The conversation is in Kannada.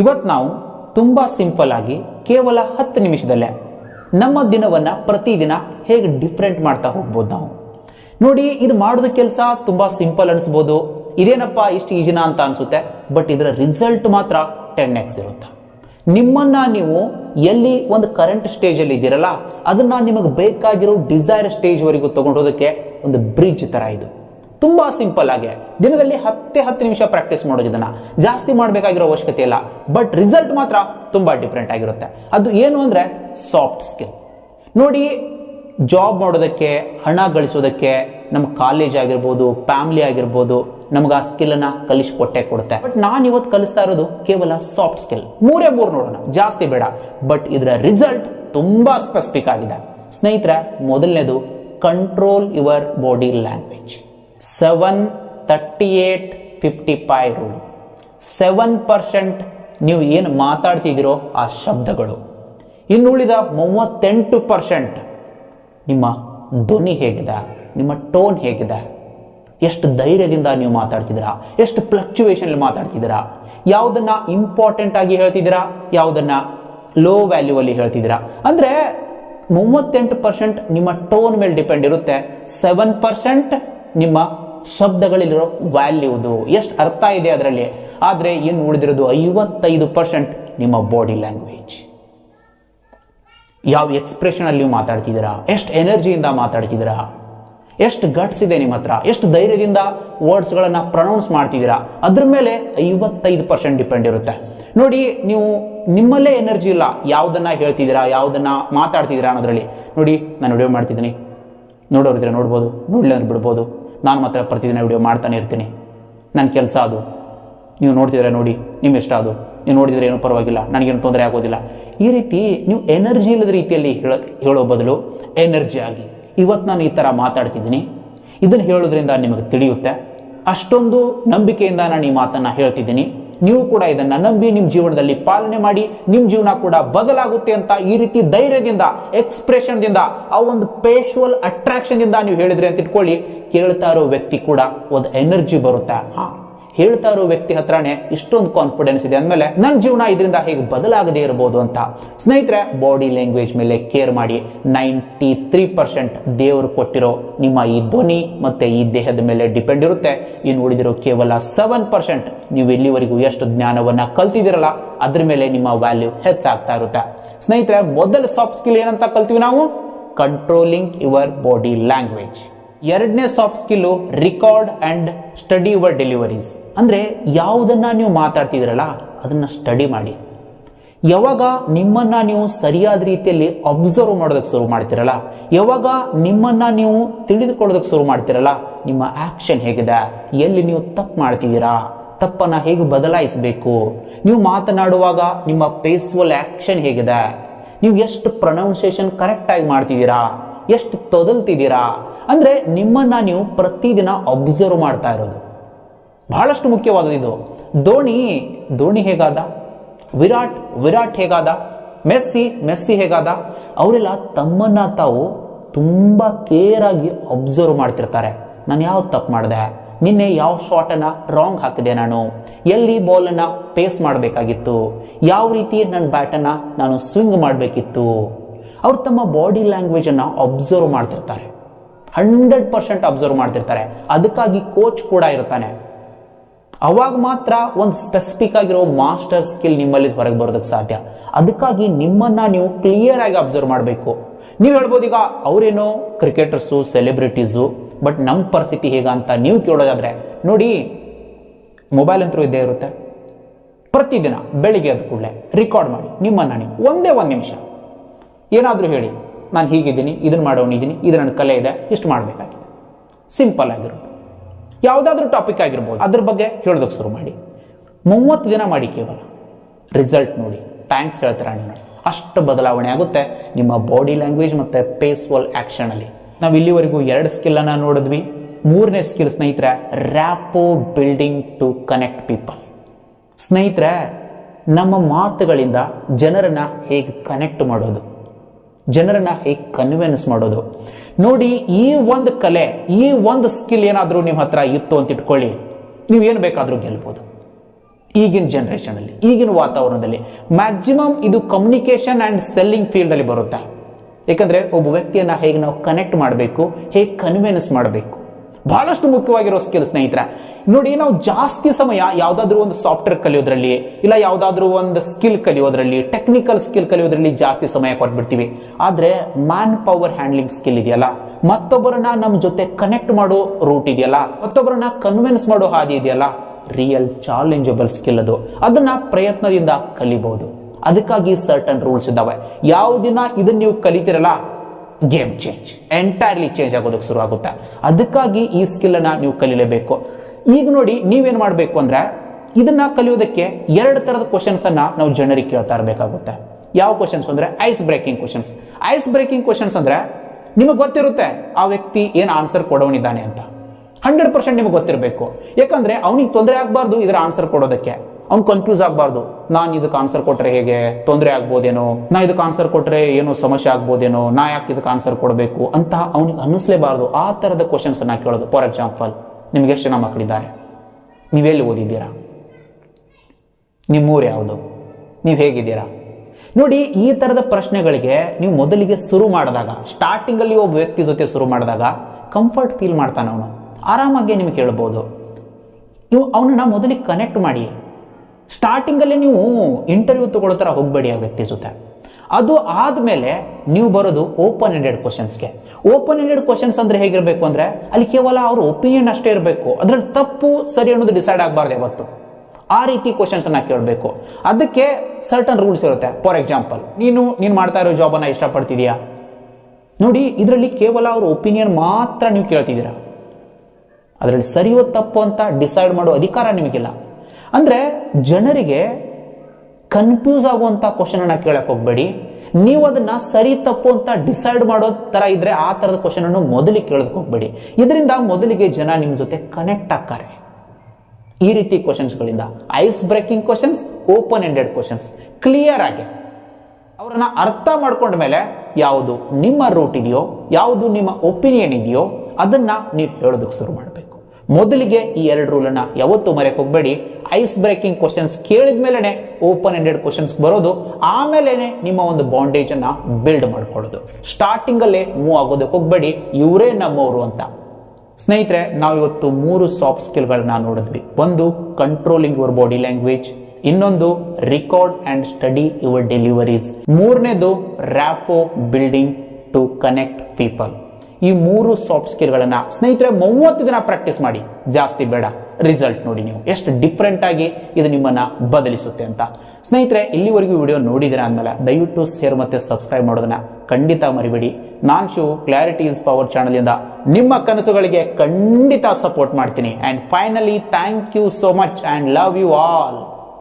ಇವತ್ತು ನಾವು ತುಂಬ ಸಿಂಪಲ್ ಆಗಿ ಕೇವಲ ಹತ್ತು ನಿಮಿಷದಲ್ಲೇ ನಮ್ಮ ದಿನವನ್ನು ಪ್ರತಿದಿನ ಹೇಗೆ ಡಿಫ್ರೆಂಟ್ ಮಾಡ್ತಾ ಹೋಗ್ಬೋದು ನಾವು. ನೋಡಿ, ಇದು ಮಾಡೋದ ಕೆಲಸ ತುಂಬ ಸಿಂಪಲ್ ಅನಿಸ್ಬೋದು. ಇದೇನಪ್ಪ ಇಷ್ಟು ಈಜಿನ ಅಂತ ಅನಿಸುತ್ತೆ? ಬಟ್ ಇದರ ರಿಸಲ್ಟ್ ಮಾತ್ರ ಟೆನ್ ಎಕ್ಸ್ ಇರುತ್ತೆ. ನಿಮ್ಮನ್ನು ನೀವು ಎಲ್ಲಿ ಒಂದು ಕರೆಂಟ್ ಸ್ಟೇಜಲ್ಲಿ ಇದ್ದೀರಲ್ಲ, ಅದನ್ನು ನಿಮಗೆ ಬೇಕಾಗಿರೋ ಡಿಸೈರ್ ಸ್ಟೇಜ್ವರೆಗೂ ತೊಗೊಂಡೋದಕ್ಕೆ ಒಂದು ಬ್ರಿಡ್ಜ್ ಥರ ಇದು. ತುಂಬಾ ಸಿಂಪಲ್ ಆಗಿ ದಿನದಲ್ಲಿ ಹತ್ತೆ ಹತ್ತು ನಿಮಿಷ ಪ್ರಾಕ್ಟೀಸ್ ಮಾಡೋದು ಇದನ್ನ ಜಾಸ್ತಿ ಮಾಡಬೇಕಾಗಿರೋ ಅವಶ್ಯಕತೆ ಇಲ್ಲ. ಬಟ್ ರಿಸಲ್ಟ್ ಮಾತ್ರ ತುಂಬಾ ಡಿಫ್ರೆಂಟ್ ಆಗಿರುತ್ತೆ. ಅದು ಏನು ಅಂದ್ರೆ ಸಾಫ್ಟ್ ಸ್ಕಿಲ್ ನೋಡಿ ಜಾಬ್ ಮಾಡೋದಕ್ಕೆ, ಹಣ ಗಳಿಸೋದಕ್ಕೆ ನಮ್ಮ ಕಾಲೇಜ್ ಆಗಿರ್ಬೋದು ಫ್ಯಾಮಿಲಿ ಆಗಿರ್ಬೋದು ನಮ್ಗೆ ಆ ಸ್ಕಿಲ್ ಅನ್ನ ಕಲಿಸ್ಕೊಟ್ಟೆ ಕೊಡುತ್ತೆ. ಬಟ್ ನಾನು ಇವತ್ತು ಕಲಿಸ್ತಾ ಇರೋದು ಕೇವಲ ಸಾಫ್ಟ್ ಸ್ಕಿಲ್ ಮೂರೇ ಮೂರು ನೋಡೋಣ. ಜಾಸ್ತಿ ಬೇಡ. ಬಟ್ ಇದರ ರಿಸಲ್ಟ್ ತುಂಬಾ ಸ್ಪೆಸಿಫಿಕ್ ಆಗಿದೆ. ಸ್ನೇಹಿತರೆ, ಮೊದಲನೇದು control your body language seven thirty eight fifty five rule seven percent ನೀವು ಏನು ಮಾತಾಡ್ತಿದ್ದೀರೋ ಆ ಶಬ್ದಗಳು. ಇನ್ನುಳಿದ ಮೂವತ್ತೆಂಟು ಪರ್ಸೆಂಟ್ ನಿಮ್ಮ ಧ್ವನಿ ಹೇಗಿದೆ, ನಿಮ್ಮ ಟೋನ್ ಹೇಗಿದೆ, ಎಷ್ಟು ಧೈರ್ಯದಿಂದ ನೀವು ಮಾತಾಡ್ತಿದ್ದೀರಾ, ಎಷ್ಟು ಫ್ಲಕ್ಚುವೇಷನ್ ಮಾತಾಡ್ತಿದ್ದೀರಾ, ಯಾವುದನ್ನ ಇಂಪಾರ್ಟೆಂಟ್ ಆಗಿ ಹೇಳ್ತಿದ್ದೀರಾ, ಯಾವುದನ್ನ ಲೋ ವ್ಯಾಲ್ಯೂ ಅಲ್ಲಿ ಹೇಳ್ತಿದ್ದೀರಾ. ಅಂದ್ರೆ ಮೂವತ್ತೆಂಟು ಪರ್ಸೆಂಟ್ ನಿಮ್ಮ ಟೋನ್ ಮೇಲೆ ಡಿಪೆಂಡ್ ಇರುತ್ತೆ. ಸೆವೆನ್ ಪರ್ಸೆಂಟ್ ನಿಮ್ಮ ಶಬ್ದಗಳಲ್ಲಿರೋ ವ್ಯಾಲ್ಯೂದು ಎಷ್ಟು ಅರ್ಥ ಇದೆ ಅದರಲ್ಲಿ? ಆದರೆ ಏನು ಉಳಿದಿರೋದು ಐವತ್ತೈದು ಪರ್ಸೆಂಟ್ ನಿಮ್ಮ ಬಾಡಿ ಲ್ಯಾಂಗ್ವೇಜ್ ಯಾವ ಎಕ್ಸ್ಪ್ರೆಷನಲ್ಲಿ ನೀವು ಮಾತಾಡ್ತಿದ್ದೀರಾ? ಎಷ್ಟು ಎನರ್ಜಿಯಿಂದ ಮಾತಾಡ್ತಿದ್ದೀರಾ? ಎಷ್ಟು ಗಟ್ಸ್ ಇದೆ ನಿಮ್ಮ ಹತ್ರ? ಎಷ್ಟು ಧೈರ್ಯದಿಂದ ವರ್ಡ್ಸ್ಗಳನ್ನು ಪ್ರೊನೌನ್ಸ್ ಮಾಡ್ತಿದ್ದೀರಾ? ಅದ್ರ ಮೇಲೆ ಐವತ್ತೈದು ಪರ್ಸೆಂಟ್ ಡಿಪೆಂಡ್ ಇರುತ್ತೆ. ನೋಡಿ, ನೀವು ನಿಮ್ಮಲ್ಲೇ ಎನರ್ಜಿ ಇಲ್ಲ. ಯಾವುದನ್ನು ಹೇಳ್ತಿದ್ದೀರಾ? ಯಾವುದನ್ನು ಮಾತಾಡ್ತಿದ್ದೀರಾ ಅನ್ನೋದ್ರಲ್ಲಿ? ನೋಡಿ, ನಾನು ವಿಡಿಯೋ ಮಾಡ್ತಿದ್ದೀನಿ. ನೋಡೋರಿದ್ರೆ ನೋಡ್ಬೋದು. ನೋಡ್ಲಿ ಅಂದ್ರೆ ಬಿಡ್ಬೋದು ನಾನು ಮಾತ್ರ ಪ್ರತಿದಿನ ವಿಡಿಯೋ ಮಾಡ್ತಾನೆ ಇರ್ತೀನಿ. ನನ್ನ ಕೆಲಸ ಅದು. ನೀವು ನೋಡ್ತಿದ್ರೆ ನೋಡಿ ನಿಮ್ಮ ಇಷ್ಟ ಅದು. ನೀವು ನೋಡಿದರೆ ಏನೂ ಪರವಾಗಿಲ್ಲ, ನನಗೇನು ತೊಂದರೆ ಆಗೋದಿಲ್ಲ. ಈ ರೀತಿ ನೀವು ಎನರ್ಜಿ ಇಲ್ಲದ ರೀತಿಯಲ್ಲಿ ಹೇಳ, ಹೇಳೋ ಬದಲು ಎನರ್ಜಿ ಆಗಿ. ಇವತ್ತು ನಾನು ಈ ಥರ ಮಾತಾಡ್ತಿದ್ದೀನಿ. ಇದನ್ನು ಹೇಳೋದ್ರಿಂದ ನಿಮಗೆ ತಿಳಿಯುತ್ತೆ. ಅಷ್ಟೊಂದು ನಂಬಿಕೆಯಿಂದ ನಾನು ಈ ಮಾತನ್ನು ಹೇಳ್ತಿದ್ದೀನಿ. ನೀವು ಕೂಡ ಇದನ್ನು ನಂಬಿ ನಿಮ್ಮ ಜೀವನದಲ್ಲಿ ಪಾಲನೆ ಮಾಡಿ ನಿಮ್ಮ ಜೀವನ ಕೂಡ ಬದಲಾಗುತ್ತೆ ಅಂತ ಈ ರೀತಿ ಧೈರ್ಯದಿಂದ ಎಕ್ಸ್ಪ್ರೆಷನ್ದಿಂದ ಆ ಒಂದು ಪೇಶುವಲ್ ಅಟ್ರಾಕ್ಷನ್ದಿಂದ ನೀವು ಹೇಳಿದ್ರೆ ಅಂತ ಇಟ್ಕೊಳ್ಳಿ, ಕೇಳ್ತಾ ಇರೋ ವ್ಯಕ್ತಿ ಕೂಡ ಒಂದು ಎನರ್ಜಿ ಬರುತ್ತೆ. ಹಾ. ಹೇಳ್ತಾ ಇರೋ ವ್ಯಕ್ತಿ ಹತ್ರನೇ ಇಷ್ಟೊಂದು ಕಾನ್ಫಿಡೆನ್ಸ್ ಇದೆ. ಅಂದಮೇಲೆ ನನ್ನ ಜೀವನ ಇದರಿಂದ ಹೇಗೆ ಬದಲಾಗದೇ ಇರಬಹುದು ಅಂತ. ಸ್ನೇಹಿತರೆ ಬಾಡಿ ಲ್ಯಾಂಗ್ವೇಜ್ ಮೇಲೆ ಕೇರ್ ಮಾಡಿ. ನೈಂಟಿ ತ್ರೀ ಪರ್ಸೆಂಟ್ ದೇವರು ಕೊಟ್ಟಿರೋ ನಿಮ್ಮ ಈ ಧ್ವನಿ ಮತ್ತೆ ಈ ದೇಹದ ಮೇಲೆ ಡಿಪೆಂಡ್ ಇರುತ್ತೆ. ಇನ್ನು ಉಳಿದಿರೋ ಕೇವಲ ಸೆವೆನ್ ಪರ್ಸೆಂಟ್ ನೀವು ಇಲ್ಲಿವರೆಗೂ ಎಷ್ಟು ಜ್ಞಾನವನ್ನ ಕಲ್ತಿದ್ದೀರಲ್ಲ, ಅದ್ರ ಮೇಲೆ ನಿಮ್ಮ ವ್ಯಾಲ್ಯೂ ಹೆಚ್ಚಾಗ್ತಾ ಇರುತ್ತೆ. ಸ್ನೇಹಿತರೆ, ಮೊದಲ ಸಾಫ್ಟ್ ಸ್ಕಿಲ್ ಏನಂತ ಕಲ್ತೀವಿ ನಾವು? ಕಂಟ್ರೋಲಿಂಗ್ ಯುವರ್ ಬಾಡಿ ಲ್ಯಾಂಗ್ವೇಜ್ ಎರಡನೇ soft skill record and study your deliveries ಅಂದ್ರೆ ಯಾವುದನ್ನ ನೀವು ಮಾತಾಡ್ತಿದ್ರಲ್ಲ, ಅದನ್ನ ಸ್ಟಡಿ ಮಾಡಿ. ಯಾವಾಗ ನಿಮ್ಮನ್ನ ನೀವು ಸರಿಯಾದ ರೀತಿಯಲ್ಲಿ ಅಬ್ಸರ್ವ್ ಮಾಡೋದಕ್ಕೆ ಶುರು ಮಾಡ್ತಿರಲ್ಲ, ಯಾವಾಗ ನಿಮ್ಮನ್ನ ನೀವು ತಿಳಿದುಕೊಳ್ಳೋದಕ್ಕೆ ಶುರು ಮಾಡ್ತಿರಲ್ಲ, ನಿಮ್ಮ ಆಕ್ಷನ್ ಹೇಗಿದೆ? ಎಲ್ಲಿ ನೀವು ತಪ್ಪು ಮಾಡ್ತಿದ್ದೀರಾ? ತಪ್ಪನ್ನ ಹೇಗೆ ಬದಲಾಯಿಸಬೇಕು? ನೀವು ಮಾತನಾಡುವಾಗ ನಿಮ್ಮ ಪೇಸ್ಫುಲ್ ಆಕ್ಷನ್ ಹೇಗಿದೆ? ನೀವು ಎಷ್ಟು ಪ್ರೊನೌನ್ಸಿಯೇಷನ್ ಕರೆಕ್ಟಾಗಿ ಮಾಡ್ತಿದ್ದೀರಾ? ಎಷ್ಟು ತೊದಲ್ತಿದ್ದೀರಾ? ಅಂದರೆ ನಿಮ್ಮನ್ನು ನೀವು ಪ್ರತಿದಿನ ಅಬ್ಸರ್ವ್ ಮಾಡ್ತಾ ಇರೋದು. ಬಹಳಷ್ಟು ಮುಖ್ಯವಾದದ್ದು ಇದು. ಧೋನಿ ಧೋನಿ ಹೇಗಾದ? ವಿರಾಟ್ ವಿರಾಟ್ ಹೇಗಾದ? ಮೆಸ್ಸಿ ಮೆಸ್ಸಿ ಹೇಗಾದ? ಅವರೆಲ್ಲ ತಮ್ಮನ್ನು ತಾವು ತುಂಬ ಕೇರ್ ಆಗಿ ಅಬ್ಸರ್ವ್ ಮಾಡ್ತಿರ್ತಾರೆ. ನಾನು ಯಾವ ತಪ್ಪು ಮಾಡಿದೆ? ನಿನ್ನೆ ಯಾವ ಶಾಟನ್ನು ರಾಂಗ್ ಹಾಕಿದೆ ನಾನು? ಎಲ್ಲಿ ಬಾಲನ್ನು ಪೇಸ್ ಮಾಡಬೇಕಾಗಿತ್ತು? ಯಾವ ರೀತಿ ನನ್ನ ಬ್ಯಾಟನ್ನು ನಾನು ಸ್ವಿಂಗ್ ಮಾಡಬೇಕಿತ್ತು? ಅವ್ರು ತಮ್ಮ ಬಾಡಿ ಲ್ಯಾಂಗ್ವೇಜನ್ನು ಅಬ್ಸರ್ವ್ ಮಾಡ್ತಿರ್ತಾರೆ. ಹಂಡ್ರೆಡ್ ಪರ್ಸೆಂಟ್ ಅಬ್ಸರ್ವ್ ಮಾಡ್ತಿರ್ತಾರೆ. ಅದಕ್ಕಾಗಿ ಕೋಚ್ ಕೂಡ ಇರ್ತಾನೆ. ಅವಾಗ ಮಾತ್ರ ಒಂದು ಸ್ಪೆಸಿಫಿಕ್ ಆಗಿರೋ ಮಾಸ್ಟರ್ ಸ್ಕಿಲ್ ನಿಮ್ಮಲ್ಲಿ ಹೊರಗೆ ಬರೋದಕ್ಕೆ ಸಾಧ್ಯ. ಅದಕ್ಕಾಗಿ ನಿಮ್ಮನ್ನ ನೀವು ಕ್ಲಿಯರ್ ಆಗಿ ಅಬ್ಸರ್ವ್ ಮಾಡಬೇಕು. ನೀವು ಹೇಳ್ಬೋದು ಈಗ ಅವರೇನೋ ಕ್ರಿಕೆಟರ್ಸು ಸೆಲೆಬ್ರಿಟೀಸು ಬಟ್ ನಮ್ಮ ಪರಿಸ್ಥಿತಿ ಹೇಗಂತ ನೀವು ಕೇಳೋದಾದ್ರೆ, ನೋಡಿ ಮೊಬೈಲ್ ಅಂತೂ ಇದ್ದೇ ಇರುತ್ತೆ. ಪ್ರತಿದಿನ ಬೆಳಿಗ್ಗೆ ಎದ್ದ ಕೂಡಲೇ ರೆಕಾರ್ಡ್ ಮಾಡಿ, ನಿಮ್ಮನ್ನ ನೀವು ಒಂದೇ ಒಂದು ನಿಮಿಷ ಏನಾದರೂ ಹೇಳಿ, ನಾನು ಹೀಗಿದ್ದೀನಿ ಇದನ್ನು ಮಾಡೋನಿದ್ದೀನಿ ಇದು ನನ್ನ ಕಲೆ ಇದೆ, ಇಷ್ಟು ಮಾಡಬೇಕಾಗಿದೆ. ಸಿಂಪಲ್ ಆಗಿರುತ್ತೆ. ಯಾವುದಾದ್ರೂ ಟಾಪಿಕ್ ಆಗಿರ್ಬೋದು, ಅದ್ರ ಬಗ್ಗೆ ಹೇಳೋದಕ್ಕೆ ಶುರು ಮಾಡಿ. ಮೂವತ್ತು ದಿನ ಮಾಡಿ ಕೇವಲ. ರಿಸಲ್ಟ್ ನೋಡಿ. ಥ್ಯಾಂಕ್ಸ್ ಹೇಳ್ತೀರಾ ನೀನು? ಅಷ್ಟು ಬದಲಾವಣೆ ಆಗುತ್ತೆ ನಿಮ್ಮ ಬಾಡಿ ಲ್ಯಾಂಗ್ವೇಜ್ ಮತ್ತು ಪೇಸ್ವಲ್ ಆ್ಯಕ್ಷನಲ್ಲಿ ನಾವು ಇಲ್ಲಿವರೆಗೂ ಎರಡು ಸ್ಕಿಲ್ಲನ್ನು ನೋಡಿದ್ವಿ. ಮೂರನೇ ಸ್ಕಿಲ್ ಸ್ನೇಹಿತರೆ rapport building to connect people ಸ್ನೇಹಿತರೆ, ನಮ್ಮ ಮಾತುಗಳಿಂದ ಜನರನ್ನು ಹೇಗೆ ಕನೆಕ್ಟ್ ಮಾಡೋದು? ಜನರನ್ನ ಹೇಗೆ ಕನ್ವಿನ್ಸ್ ಮಾಡೋದು? ನೋಡಿ, ಈ ಒಂದು ಕಲೆ, ಈ ಒಂದು ಸ್ಕಿಲ್ ಏನಾದರೂ ನಿಮ್ಮ ಹತ್ರ ಇತ್ತು ಅಂತ ಇಟ್ಕೊಳ್ಳಿ. ನೀವು ಏನು ಬೇಕಾದರೂ ಗೆಲ್ಬೋದು. ಈಗಿನ ಜನರೇಷನ್ ಅಲ್ಲಿ, ಈಗಿನ ವಾತಾವರಣದಲ್ಲಿ. ಮ್ಯಾಕ್ಸಿಮಮ್ ಇದು ಕಮ್ಯುನಿಕೇಷನ್ ಅಂಡ್ ಸೆಲ್ಲಿಂಗ್ ಫೀಲ್ಡ್ ಅಲ್ಲಿ ಬರುತ್ತೆ. ಯಾಕಂದ್ರೆ ಒಬ್ಬ ವ್ಯಕ್ತಿಯನ್ನ ಹೇಗೆ ನಾವು ಕನೆಕ್ಟ್ ಮಾಡಬೇಕು, ಹೇಗೆ ಕನ್ವಿನ್ಸ್ ಮಾಡಬೇಕು. ಬಹಳಷ್ಟು ಮುಖ್ಯವಾಗಿರೋ ಸ್ಕಿಲ್ ಸ್ನೇಹಿತರೆ. ನೋಡಿ, ನಾವು ಜಾಸ್ತಿ ಸಮಯ ಯಾವುದಾದ್ರೂ ಒಂದು ಸಾಫ್ಟ್ವೇರ್ ಕಲಿಯೋದ್ರಲ್ಲಿ ಇಲ್ಲ ಯಾವುದಾದ್ರೂ ಒಂದು ಸ್ಕಿಲ್ ಕಲಿಯೋದ್ರಲ್ಲಿ ಟೆಕ್ನಿಕಲ್ ಸ್ಕಿಲ್ ಕಲಿಯೋದ್ರಲ್ಲಿ ಜಾಸ್ತಿ ಸಮಯ ಕೊಟ್ಬಿಡ್ತೀವಿ. ಆದ್ರೆ ಮ್ಯಾನ್ ಪವರ್ ಹ್ಯಾಂಡ್ಲಿಂಗ್ ಸ್ಕಿಲ್ ಇದೆಯಲ್ಲ? ಮತ್ತೊಬ್ಬರನ್ನ ನಮ್ಮ ಜೊತೆ ಕನೆಕ್ಟ್ ಮಾಡೋ ರೂಟ್ ಇದೆಯಲ್ಲ? ಮತ್ತೊಬ್ಬರನ್ನ ಕನ್ವಿನ್ಸ್ ಮಾಡೋ ಹಾದಿ ಇದೆಯಲ್ಲ? ರಿಯಲ್ ಚಾಲೆಂಜಬಲ್ ಸ್ಕಿಲ್ ಅದು. ಅದನ್ನ ಪ್ರಯತ್ನದಿಂದ ಕಲಿಬಹುದು ಅದಕ್ಕಾಗಿ ಸರ್ಟನ್ ರೂಲ್ಸ್ ಇದ್ದಾವೆ. ಯಾವ ದಿನ ಇದನ್ನ ನೀವು ಕಲಿತಿರಲ್ಲ ಗೇಮ್ ಚೇಂಜ್ ಎಂಟೈರ್ಲಿ ಚೇಂಜ್ ಆಗೋದಕ್ಕೆ ಶುರು ಆಗುತ್ತೆ ಅದಕ್ಕಾಗಿ ಈ ಸ್ಕಿಲ್ ಅನ್ನ ನೀವು ಕಲಿಲೇಬೇಕು. ಈಗ ನೋಡಿ, ನೀವೇನು ಮಾಡಬೇಕು ಅಂದ್ರೆ, ಇದನ್ನ ಕಲಿಯೋದಕ್ಕೆ ಎರಡು ತರದ ಕ್ವಶನ್ಸ್ ಅನ್ನ ನಾವು ಜನರಿಗೆ ಕೇಳ್ತಾ ಇರಬೇಕಾಗುತ್ತೆ. ಯಾವ ಕ್ವಶನ್ಸ್ ಅಂದ್ರೆ ice breaking questions ice breaking questions ಅಂದ್ರೆ, ನಿಮಗೆ ಗೊತ್ತಿರುತ್ತೆ, ಆ ವ್ಯಕ್ತಿ ಏನು ಆನ್ಸರ್ ಕೊಡೋನಿದ್ದಾನೆ ಅಂತ. ಹಂಡ್ರೆಡ್ ಪರ್ಸೆಂಟ್ ನಿಮಗೆ ಗೊತ್ತಿರಬೇಕು. ಯಾಕಂದ್ರೆ, ಅವನಿಗೆ ತೊಂದರೆ ಆಗಬಾರ್ದು ಇದರ ಆನ್ಸರ್ ಕೊಡೋದಕ್ಕೆ. ಅವ್ನು ಕನ್ಫ್ಯೂಸ್ ಆಗಬಾರ್ದು. ನಾನು ಇದಕ್ಕೆ ಆನ್ಸರ್ ಕೊಟ್ಟರೆ ಹೇಗೆ? ತೊಂದರೆ ಆಗ್ಬೋದೇನೋ? ನಾ ಇದಕ್ಕೆ ಆನ್ಸರ್ ಕೊಟ್ಟರೆ ಏನೋ ಸಮಸ್ಯೆ ಆಗ್ಬೋದೇನೋ? ನಾ ಯಾಕೆ ಇದಕ್ಕೆ ಆನ್ಸರ್ ಕೊಡಬೇಕು? ಅಂತ ಅವ್ನಿಗೆ ಅನ್ನಿಸ್ಲೇಬಾರ್ದು. ಆ ಥರದ ಕ್ವಶನ್ಸ್ ನಾ ಕೇಳೋದು. ಫಾರ್ ಎಕ್ಸಾಂಪಲ್ ನಿಮ್ಗೆ ಎಷ್ಟು ಜನ ಮಕ್ಕಳಿದ್ದಾರೆ ನೀವೆಲ್ಲಿ ಓದಿದ್ದೀರಾ? ನಿಮ್ಮೂರು ಯಾವುದು? ನೀವು ಹೇಗಿದ್ದೀರಾ? ನೋಡಿ, ಈ ಥರದ ಪ್ರಶ್ನೆಗಳಿಗೆ ನೀವು ಮೊದಲಿಗೆ ಶುರು ಮಾಡಿದಾಗ ಸ್ಟಾರ್ಟಿಂಗಲ್ಲಿ ಒಬ್ಬ ವ್ಯಕ್ತಿ ಜೊತೆ ಶುರು ಮಾಡಿದಾಗ ಕಂಫರ್ಟ್ ಫೀಲ್ ಮಾಡ್ತಾನೆ ಅವನು. ಆರಾಮಾಗಿ ನಿಮ್ಗೆ ಹೇಳ್ಬೋದು. ನೀವು ಅವನನ್ನ ಮೊದಲಿಗೆ ಕನೆಕ್ಟ್ ಮಾಡಿ. ಸ್ಟಾರ್ಟಿಂಗ್ ಅಲ್ಲಿ ನೀವು ಇಂಟರ್ವ್ಯೂ ತಗೊಳ್ಳೋ ಥರ ಹೋಗಬೇಡಿ ಆ ವ್ಯಕ್ತಿ ಜೊತೆ. ಅದು ಆದಮೇಲೆ ನೀವು ಬರೋದು ಓಪನ್ ಎಂಡೆಡ್ ಕ್ವಶನ್ಸ್ಗೆ ಓಪನ್ ಎಂಡೆಡ್ ಕ್ವಶನ್ಸ್ ಅಂದರೆ ಹೇಗಿರಬೇಕು ಅಂದರೆ, ಅಲ್ಲಿ ಕೇವಲ ಅವ್ರ ಒಪಿನಿಯನ್ ಅಷ್ಟೇ ಇರಬೇಕು. ಅದರಲ್ಲಿ ತಪ್ಪು, ಸರಿ ಅನ್ನೋದು ಡಿಸೈಡ್ ಆಗಬಾರ್ದು ಯಾವತ್ತು. ಆ ರೀತಿ ಕ್ವಶನ್ಸ್ ಅನ್ನ ಕೇಳಬೇಕು. ಅದಕ್ಕೆ ಸರ್ಟನ್ ರೂಲ್ಸ್ ಇರುತ್ತೆ. ಫಾರ್ ಎಕ್ಸಾಂಪಲ್ ನೀನು ನೀನು ಮಾಡ್ತಾ ಇರೋ ಜಾಬನ್ನು ಇಷ್ಟಪಡ್ತಿದ್ಯಾ? ನೋಡಿ, ಇದರಲ್ಲಿ ಕೇವಲ ಅವ್ರ ಒಪಿನಿಯನ್ ಮಾತ್ರ ನೀವು ಕೇಳ್ತಿದ್ದೀರಾ. ಅದರಲ್ಲಿ ಸರಿಯೋ ತಪ್ಪು ಅಂತ ಡಿಸೈಡ್ ಮಾಡೋ ಅಧಿಕಾರ ನಿಮಗಿಲ್ಲ. ಅಂದ್ರೆ ಜನರಿಗೆ ಕನ್ಫ್ಯೂಸ್ ಆಗುವಂಥ ಕ್ವಶನನ್ನು ಕೇಳಕ್ಕೆ ಕೇಳಕ್ ಹೋಗ್ಬೇಡಿ. ನೀವು ಅದನ್ನ ಸರಿ ತಪ್ಪು ಅಂತ ಡಿಸೈಡ್ ಮಾಡೋ ತರ ಇದ್ರೆ ಆ ತರದ ಕ್ವಶನ್ ಅನ್ನು ಮೊದಲಿಗೆ ಕೇಳೋದಕ್ಕೆ ಹೋಗ್ಬೇಡಿ. ಇದರಿಂದ ಮೊದಲಿಗೆ ಜನ ನಿಮ್ಮ ಜೊತೆ ಕನೆಕ್ಟ್ ಆಗ್ತಾರೆ. ಈ ರೀತಿ ಕ್ವಶನ್ಸ್ಗಳಿಂದ ice breaking questions open ended questions clear ಆಗಿ. ಅವರನ್ನ ಅರ್ಥ ಮಾಡ್ಕೊಂಡ ಮೇಲೆ ಯಾವುದು ನಿಮ್ಮ ರೂಟ್ ಇದೆಯೋ, ಯಾವುದು ನಿಮ್ಮ ಒಪಿನಿಯನ್ ಇದೆಯೋ, ಅದನ್ನ ನೀವು ಹೇಳೋದಕ್ಕೆ ಶುರು ಮಾಡಬೇಕು. ಮೊದಲಿಗೆ ಈ ಎರಡು ರೂಲನ್ನು ಯಾವತ್ತೂ ಮರೆಯಕ್ಕೆ ಹೋಗಬೇಡಿ ಐಸ್ ಬ್ರೇಕಿಂಗ್ ಕ್ವಶನ್ಸ್ ಕೇಳಿದ ಮೇಲೇ ಓಪನ್ ಎಂಡೆಡ್ ಕ್ವಶನ್ಸ್ ಬರೋದು. ಆಮೇಲೆನೆ ನಿಮ್ಮ ಒಂದು ಬಾಂಡೇಜ್ ಅನ್ನ ಬಿಲ್ಡ್ ಮಾಡ್ಕೊಳ್ಳೋದು. ಸ್ಟಾರ್ಟಿಂಗ್ ಅಲ್ಲೇ ಮೂವ್ ಆಗೋದಕ್ಕೆ ಹೋಗಬೇಡಿ. ಇವರೇ ನಮ್ಮವರು ಅಂತ. ಸ್ನೇಹಿತರೆ, ನಾವಿವತ್ತು ಮೂರು ಸಾಫ್ಟ್ ಸ್ಕಿಲ್ಗಳನ್ನ ನೋಡಿದ್ವಿ. ಒಂದು ಕಂಟ್ರೋಲಿಂಗ್ ಯುವರ್ ಬಾಡಿ ಲ್ಯಾಂಗ್ವೇಜ್ ಇನ್ನೊಂದು record and study your deliveries ಮೂರನೇದು rapport building to connect people ಈ ಮೂರು ಸಾಫ್ಟ್ ಸ್ಕಿಲ್ಗಳನ್ನು ಸ್ನೇಹಿತರೆ ಮೂವತ್ತು ದಿನ ಪ್ರಾಕ್ಟೀಸ್ ಮಾಡಿ. ಜಾಸ್ತಿ ಬೇಡ. ರಿಸಲ್ಟ್ ನೋಡಿ ನೀವು. ಎಷ್ಟು ಡಿಫ್ರೆಂಟ್ ಆಗಿ ಇದು ನಿಮ್ಮನ್ನ ಬದಲಿಸುತ್ತೆ ಅಂತ. ಸ್ನೇಹಿತರೆ, ಇಲ್ಲಿವರೆಗೂ ವಿಡಿಯೋ ನೋಡಿದ್ರೆ ಅಂದಮೇಲೆ ದಯವಿಟ್ಟು ಶೇರ್ ಮತ್ತೆ ಸಬ್ಸ್ಕ್ರೈಬ್ ಮಾಡೋದನ್ನ ಖಂಡಿತ ಮರಿಬೇಡಿ. ನಾನ್ ಶಿವ್ ಕ್ಲಾರಿಟಿ ಇಸ್ ಪವರ್ ಇಂದ ನಿಮ್ಮ ಕನಸುಗಳಿಗೆ ಖಂಡಿತ ಸಪೋರ್ಟ್ ಮಾಡ್ತೀನಿ. And finally thank you so much and love you all